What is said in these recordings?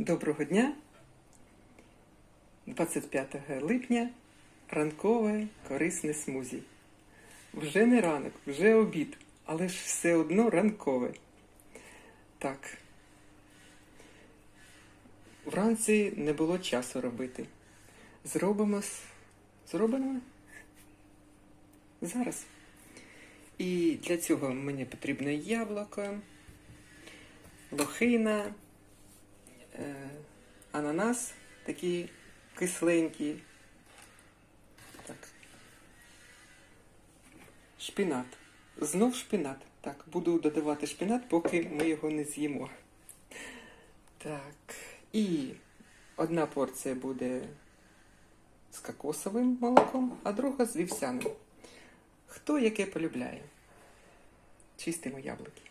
Доброго дня. 25 липня ранкове корисне смузі. Вже не ранок, вже обід, але ж все одно ранкове. Так. Вранці не було часу робити. Зробимо. Зробимо? Зараз. І для цього мені потрібно яблуко, лохина, ананас такі кисленькі. Так. Шпінат. Знов шпінат. Так, буду додавати шпінат, поки ми його не з'їмо. Так. І одна порція буде з кокосовим молоком, а друга з вівсяним. Хто яке полюбляє? Чистимо яблуки.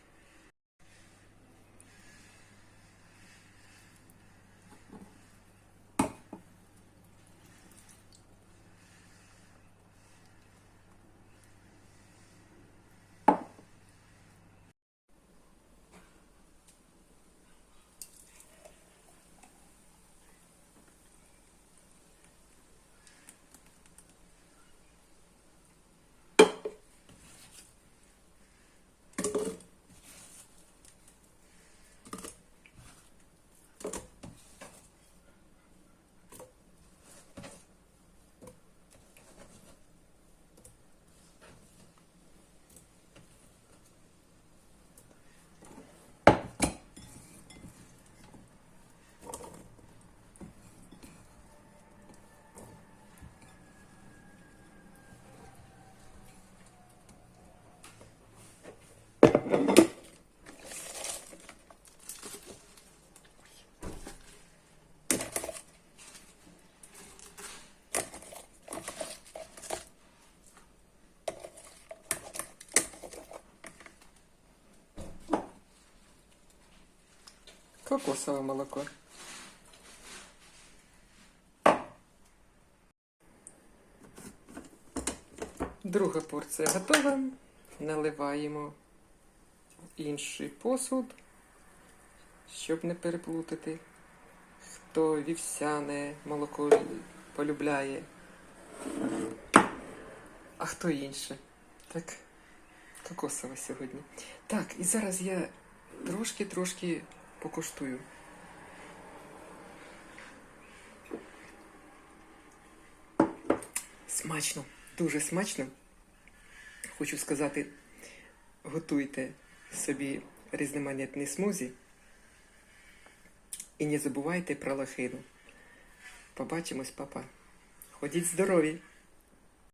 Кокосове молоко. Друга порція готова. Наливаємо інший посуд, щоб не переплутати. Хто вівсяне молоко полюбляє, а хто інше. Так, кокосове сьогодні. Так, і зараз я трошки-трошки покуштую. Смачно, дуже смачно. Хочу сказати, готуйте собі різноманітні смузі і не забувайте про лохину. Побачимось, папа. Ходіть здорові!